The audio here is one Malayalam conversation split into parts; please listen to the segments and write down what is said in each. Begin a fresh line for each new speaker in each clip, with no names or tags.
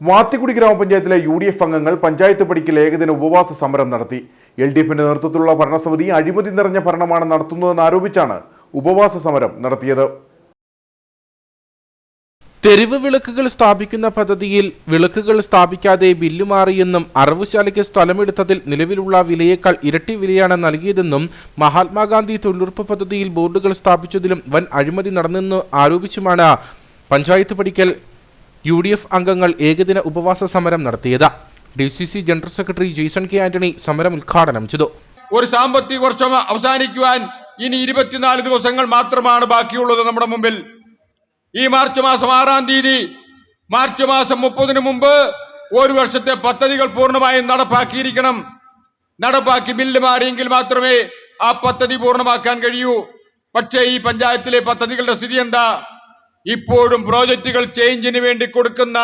വാത്തിക്കുടി ഗ്രാമപഞ്ചായത്തിലെ യു ഡി എഫ് അംഗങ്ങൾ പഞ്ചായത്ത് പടിക്കൽ ഏകദിന ഉപവാസ സമരം നടത്തി. എൽ ഡി എഫിന്റെ നേതൃത്വത്തിലുള്ള ഭരണസമിതി അഴിമതി നിറഞ്ഞ ഭരണമാണ് നടത്തുന്നതെന്ന് ആരോപിച്ചാണ് ഉപവാസ സമരം നടത്തിയത്.
തെരുവ് വിളക്കുകൾ സ്ഥാപിക്കുന്ന പദ്ധതിയിൽ വിളക്കുകൾ സ്ഥാപിക്കാതെ ബില്ല് മാറിയെന്നും അറവുശാലയ്ക്ക് സ്ഥലമെടുത്തതിൽ നിലവിലുള്ള വിലയേക്കാൾ ഇരട്ടി വിലയാണ് നൽകിയതെന്നും മഹാത്മാഗാന്ധി തൊഴിലുറപ്പ് പദ്ധതിയിൽ ബോർഡുകൾ സ്ഥാപിച്ചതിലും വൻ അഴിമതി നടന്നെന്ന് ആരോപിച്ചുമാണ് പഞ്ചായത്ത് പടിക്കൽ യു ഡി എഫ് അംഗങ്ങൾ ഏകദിന ഉപവാസ സമരം നടത്തിയത്. D C C general secretary Jaison K Antony സമരം ഉദ്ഘാടനം ചെയ്തു.
ഒരു സാമ്പത്തിക വർഷം അവസാനിക്കുവാൻ ഇനി ഇരുപത്തിനാല് ദിവസങ്ങൾ മാത്രമാണ് ബാക്കിയുള്ളത് നമ്മുടെ മുമ്പിൽ. ഈ മാർച്ച് മാസം ആറാം തീയതി മാർച്ച് മാസം മുപ്പതിനു മുമ്പ് ഒരു വർഷത്തെ പദ്ധതികൾ പൂർണമായും നടപ്പാക്കിയിരിക്കണം. നടപ്പാക്കി ബില്ല് മാറിയെങ്കിൽ മാത്രമേ ആ പദ്ധതി പൂർണമാക്കാൻ കഴിയൂ. പക്ഷേ ഈ പഞ്ചായത്തിലെ പദ്ധതികളുടെ സ്ഥിതി എന്താ? ഇപ്പോഴും പ്രോജക്റ്റുകൾ ചേഞ്ചിന് വേണ്ടി കൊടുക്കുന്ന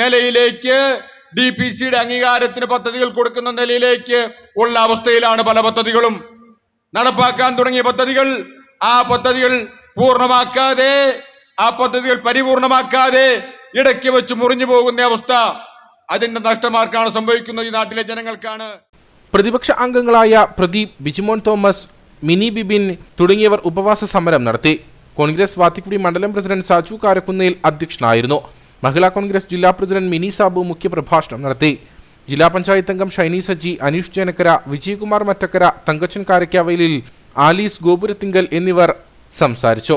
നിലയിലേക്ക് ഡി പി സിയുടെ അംഗീകാരത്തിന് പദ്ധതികൾ കൊടുക്കുന്ന നിലയിലേക്ക് ഉള്ള അവസ്ഥയിലാണ് പല പദ്ധതികളും. നടപ്പാക്കാൻ തുടങ്ങിയ പദ്ധതികൾ ആ പദ്ധതികൾ പൂർണമാക്കാതെ ആ പദ്ധതികൾ പരിപൂർണമാക്കാതെ ഇടയ്ക്ക് വെച്ച് മുറിഞ്ഞു പോകുന്ന അവസ്ഥ അതിന്റെ നഷ്ടമാർക്കാണ് സംഭവിക്കുന്നത് ഈ നാട്ടിലെ ജനങ്ങൾക്കാണ്.
പ്രതിപക്ഷ അംഗങ്ങളായ പ്രദീപ് ബിജിമോൻ തോമസ് മിനി ബിബിൻ തുടങ്ങിയവർ ഉപവാസ സമരം നടത്തി. കോൺഗ്രസ് വാത്തിക്കുടി മണ്ഡലം പ്രസിഡന്റ് സാജു കാരക്കുന്നേൽ അധ്യക്ഷനായിരുന്നു. മഹിളാ കോൺഗ്രസ് ജില്ലാ പ്രസിഡന്റ് മിനി സാബു മുഖ്യപ്രഭാഷണം നടത്തി. ജില്ലാ പഞ്ചായത്ത് അംഗം ഷൈനി സജി അനീഷ് ജനക്കര വിജയകുമാർ മറ്റക്കര തങ്കച്ചൻ കാരക്കാവലിൽ ആലീസ് ഗോപുരത്തിങ്കൽ എന്നിവർ സംസാരിച്ചു.